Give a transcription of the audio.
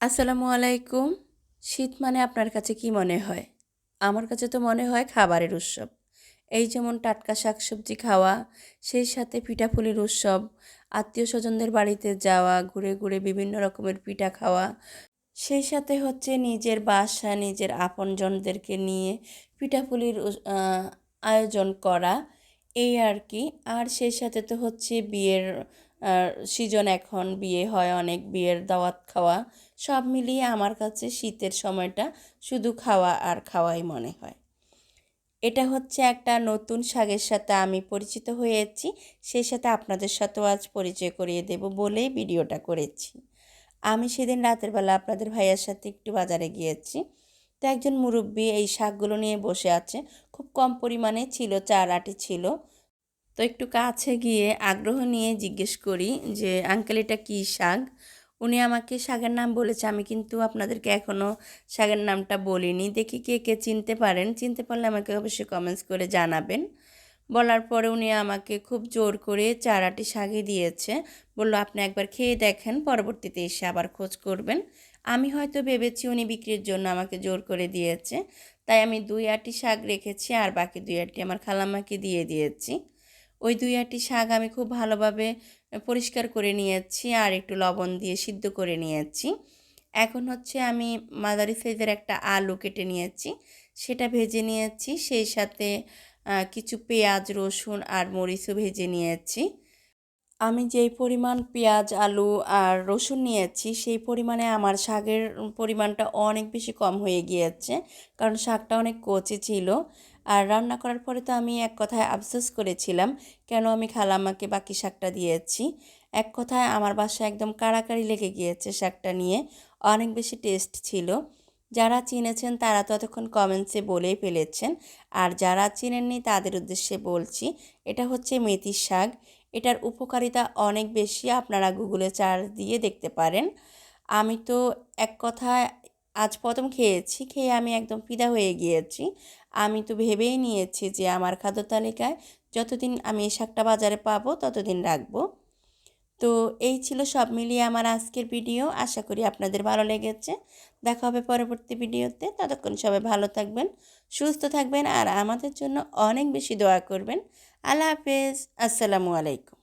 আসসালামু আলাইকুম। শীত মানে আপনার কাছে কি মনে হয়? আমার কাছে তো মনে হয় খাবারের উৎসব। এই যেমন টাটকা শাকসবজি খাওয়া, সেই সাথে পিঠাপুলির উৎসব আত্মীয় স্বজনদের বাড়িতে যাওয়া, ঘুরে ঘুরে বিভিন্ন রকমের পিঠা খাওয়া, সেই সাথে হচ্ছে নিজের বাসা, নিজের আপনজনদেরকে নিয়ে পিঠাপুলির উস- আয়োজন করা, এই আর কি। আর সেই সাথে তো হচ্ছে বিয়ের সিজন এখন বিয়ে হয়, অনেক বিয়ের দাওয়াত খাওয়া, সব মিলিয়ে আমার কাছে শীতের সময়টা শুধু খাওয়া আর খাওয়াই মনে হয়। এটা হচ্ছে একটা নতুন শাকের সাথে আমি পরিচিত হয়েছি, সেই সাথে আপনাদের সাথেও আজ পরিচয় করিয়ে দেব বলেই ভিডিওটা করেছি। আমি সেদিন রাতের বেলা আপনাদের ভাইয়ার সাথে একটু বাজারে গিয়েছি, তো একজন মুরব্বী এই শাকগুলো নিয়ে বসে আছে, খুব কম পরিমাণে ছিল, চার আটি ছিল। তো একটু কাছে গিয়ে আগ্রহ নিয়ে জিজ্ঞেস করি যে, আঙ্কেল, এটা কী শাক? উনি আমাকে, শাকের নাম বলেছে। আমি কিন্তু আপনাদেরকে এখনও শাকের নামটা বলিনি। দেখি কে কে চিনতে পারেন। চিনতে পারলে আমাকে অবশ্যই কমেন্টস করে জানাবেন। বলার পরে উনি আমাকে খুব জোর করে চারাটি শাকই দিয়েছে। বলল, আপনি একবার খেয়ে দেখেন, পরবর্তীতে এসে আবার খোঁজ করবেন। আমি হয়তো ভেবেছি উনি বিক্রির জন্য আমাকে জোর করে দিয়েছে। তাই আমি দুই আটি শাক রেখেছি আর বাকি দুই আটি আমার খালাম্মাকে দিয়ে দিয়েছি। ওই দুই আটি শাক আমি খুব ভালোভাবে পরিষ্কার করে নিয়েছি আর একটু লবণ দিয়ে সিদ্ধ করে নিয়েছি। এখন হচ্ছে আমি মাদারি সাইজের একটা আলু কেটে নিয়েছি, সেটা ভেজে নিয়েছি, সেই সাথে কিছু পেঁয়াজ, রসুন আর মরিচও ভেজে নিয়েছি। আমি যেই পরিমাণ পেঁয়াজ, আলু আর রসুন নিয়েছি, সেই পরিমাণে আমার শাকের পরিমাণটা অনেক বেশি কম হয়ে গিয়েছে, কারণ শাকটা অনেক কচি ছিল। আর রান্না করার পরে তো আমি এক কথায় আফসোস করেছিলাম, কেন আমি খালাম্মাকে বাকি শাকটা দিয়েছি। এক কথায় আমার বাসায় একদম কাড়াকাড়ি লেগে গিয়েছে শাকটা নিয়ে, অনেক বেশি টেস্ট ছিল। যারা চিনেছেন তারা তো এতক্ষণ কমেন্টসে বলেই ফেলেছেন, আর যারা চিনেননি তাদের উদ্দেশ্যে বলছি, এটা হচ্ছে মেথির শাক। এটার উপকারিতা অনেক বেশি, আপনারা গুগলে চার্জ দিয়ে দেখতে পারেন। আমি তো এক কথায় আজ প্রথম খেয়েছি, খেয়ে আমি একদম ফিদা হয়ে গিয়েছি। আমি তো ভেবেই নিয়েছি যে আমার খাদ্য তালিকায় যতদিন আমি এই শাকটা বাজারে পাবো ততদিন রাখব। তো এই ছিল সব মিলিয়ে আমার আজকের ভিডিও। আশা করি আপনাদের ভালো লেগেছে। দেখা হবে পরবর্তী ভিডিওতে। ততক্ষণ সবাই ভালো থাকবেন, সুস্থ থাকবেন, আর আমাদের জন্য অনেক বেশি দোয়া করবেন। আল্লাহ হাফেজ। আসসালামু আলাইকুম।